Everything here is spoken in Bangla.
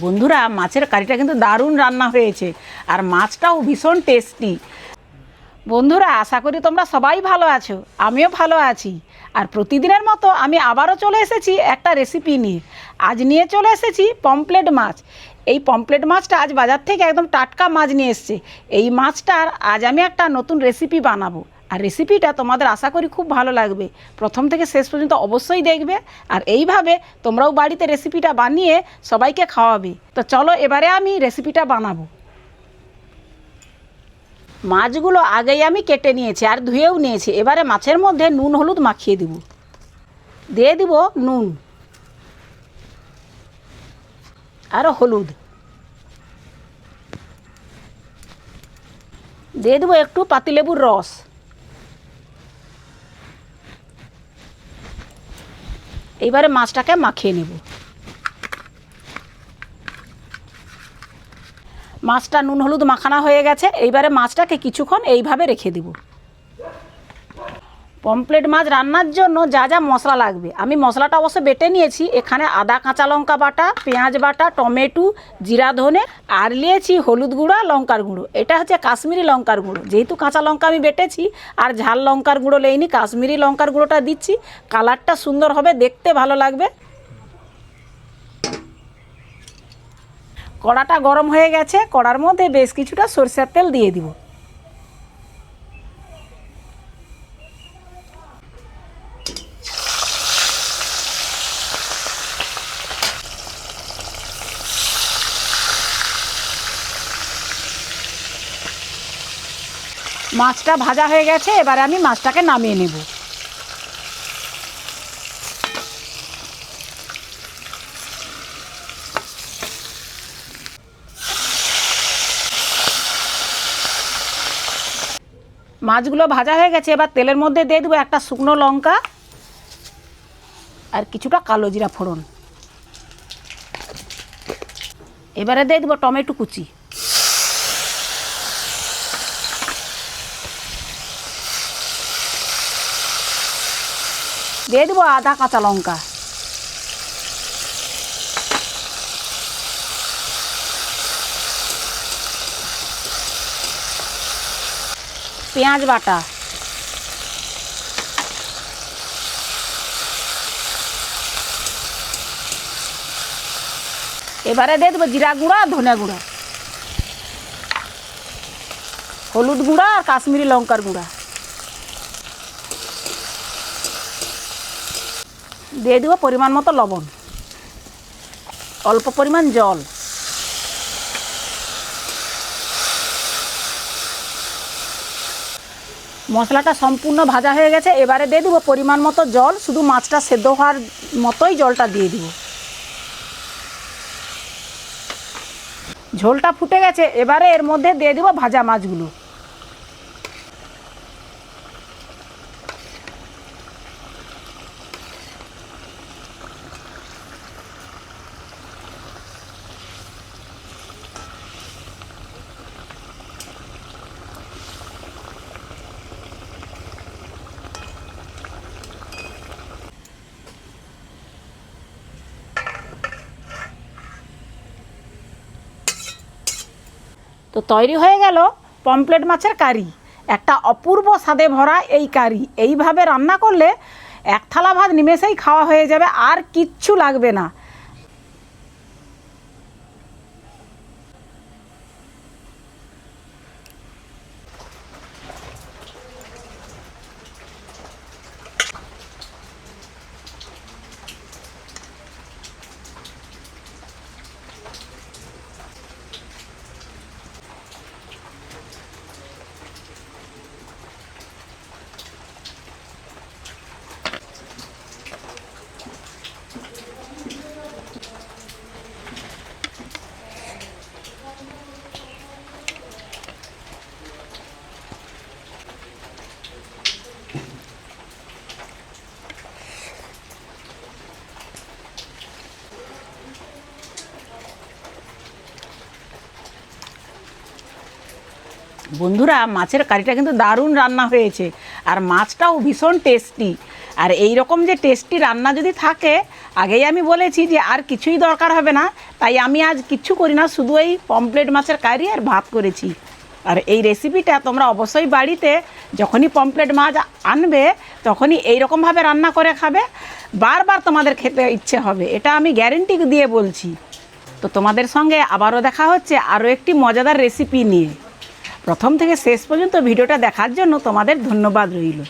বন্ধুরা, মাছের কারিটা কিন্তু দারুণ রান্না হয়েছে আর মাছটাও ভীষণ টেস্টি বন্ধুরা, আশা করি তোমরা সবাই ভালো আছো, আমিও ভালো আছি। আর প্রতিদিনের মতো আমি আবারও চলে এসেছি একটা রেসিপি নিয়ে। আজ নিয়ে চলে এসেছি পমপ্লেট মাছ। এই পমপ্লেট মাছটা আজ বাজার থেকে একদম টাটকা মাছ নিয়ে এসছে। এই মাছটার আজ আমি একটা নতুন রেসিপি বানাবো। আর রেসিপিটা তোমাদের আশা করি খুব ভালো লাগবে। প্রথম থেকে শেষ পর্যন্ত অবশ্যই দেখবে। আর এইভাবে তোমরাও বাড়িতে রেসিপিটা বানিয়ে সবাইকে খাওয়াবে। তো চলো এবারে আমি রেসিপিটা বানাবো। মাছগুলো আগেই আমি কেটে নিয়েছি আর ধুয়েও নিয়েছি। এবারে মাছের মধ্যে নুন, হলুদ মাখিয়ে দিব। দিয়ে দিব নুন। আর হলুদ। দিয়ে দেবো একটু পাতিলেবুর রস। এইবারে মাছটাকে মাখিয়ে নেব। মাছটা নুন, হলুদ মাখানা হয়ে গেছে। এইবারে মাছটাকে কিছুক্ষণ এইভাবে রেখে দেব। পমপ্লেট মাছ রান্নার জন্য যা যা মশলা লাগবে। আমি মশলাটা অবশ্য বেটে নিয়েছি। এখানে আদা, কাঁচা লঙ্কা বাটা, পেঁয়াজ বাটা, টমেটো, জিরা ধনে, আর নিয়েছি হলুদ গুঁড়া, লঙ্কার গুঁড়ো। এটা হচ্ছে কাশ্মীরি লঙ্কার গুঁড়ো। যেহেতু কাঁচা লঙ্কা আমি বেটেছি, আর ঝাল লঙ্কার গুঁড়ো লেইনি, কাশ্মীরি লঙ্কার গুঁড়োটা দিচ্ছি। কালারটা সুন্দর হবে, দেখতে ভালো লাগবে। কড়াটা গরম হয়ে গেছে। কড়ার মধ্যে বেশ কিছুটা সরষের তেল দিয়ে দিব। মাছটা ভাজা হয়ে গেছে, এবারে আমি মাছটাকে নামিয়ে নেব। মাছগুলো ভাজা হয়ে গেছে, এবার তেলের মধ্যে দিয়ে দেবো একটা শুকনো লঙ্কা আর কিছুটা কালো জিরা ফোড়ন। এবারে দিয়ে দেবো টমেটো কুচি। দিয়ে দেবো আদা কাঁচা লঙ্কা পেঁয়াজ বাটা এবারে দিয়ে দেবো জিরা গুঁড়া আর ধনে গুঁড়া হলুদ গুঁড়া আর কাশ্মীরি লঙ্কার গুঁড়া দিয়ে দেবো পরিমাণ মতো লবণ। অল্প পরিমাণ জল। মশলাটা সম্পূর্ণ ভাজা হয়ে গেছে, এবারে দিয়ে দেবো পরিমাণ মতো জল, শুধু মাছটা সেদ্ধ হওয়ার মতোই জলটা দিয়ে দিব। ঝোলটা ফুটে গেছে, এবারে এর মধ্যে দিয়ে দেবো ভাজা মাছগুলো। তো তৈরি হয়ে গেল পমপ্লেট মাছের কারি। একটা অপূর্ব স্বাদে ভরা এই কারি। এইভাবে রান্না করলে এক থালা ভাত নিমেষেই খাওয়া হয়ে যাবে, আর কিচ্ছু লাগবে না। বন্ধুরা, মাছের কারিটা কিন্তু দারুণ রান্না হয়েছে। আর মাছটাও ভীষণ টেস্টি আর এই রকম যে টেস্টি রান্না যদি থাকে, আগেই আমি বলেছি যে আর কিছুই দরকার হবে না। তাই আমি আজ কিচ্ছু করি না, শুধু এই পমপ্লেট মাছের কারি আর ভাত করেছি। আর এই রেসিপিটা তোমরা অবশ্যই বাড়িতে যখনই পমপ্লেট মাছ আনবে, তখনই এই রকমভাবে রান্না করে খাবে। বারবার তোমাদের খেতে ইচ্ছে হবে, এটা আমি গ্যারেন্টি দিয়ে বলছি। তো তোমাদের সঙ্গে আবারও দেখা হচ্ছে আরও একটি মজাদার রেসিপি নিয়ে। প্রথম থেকে শেষ পর্যন্ত ভিডিওটা দেখার জন্য তোমাদের ধন্যবাদ রইল।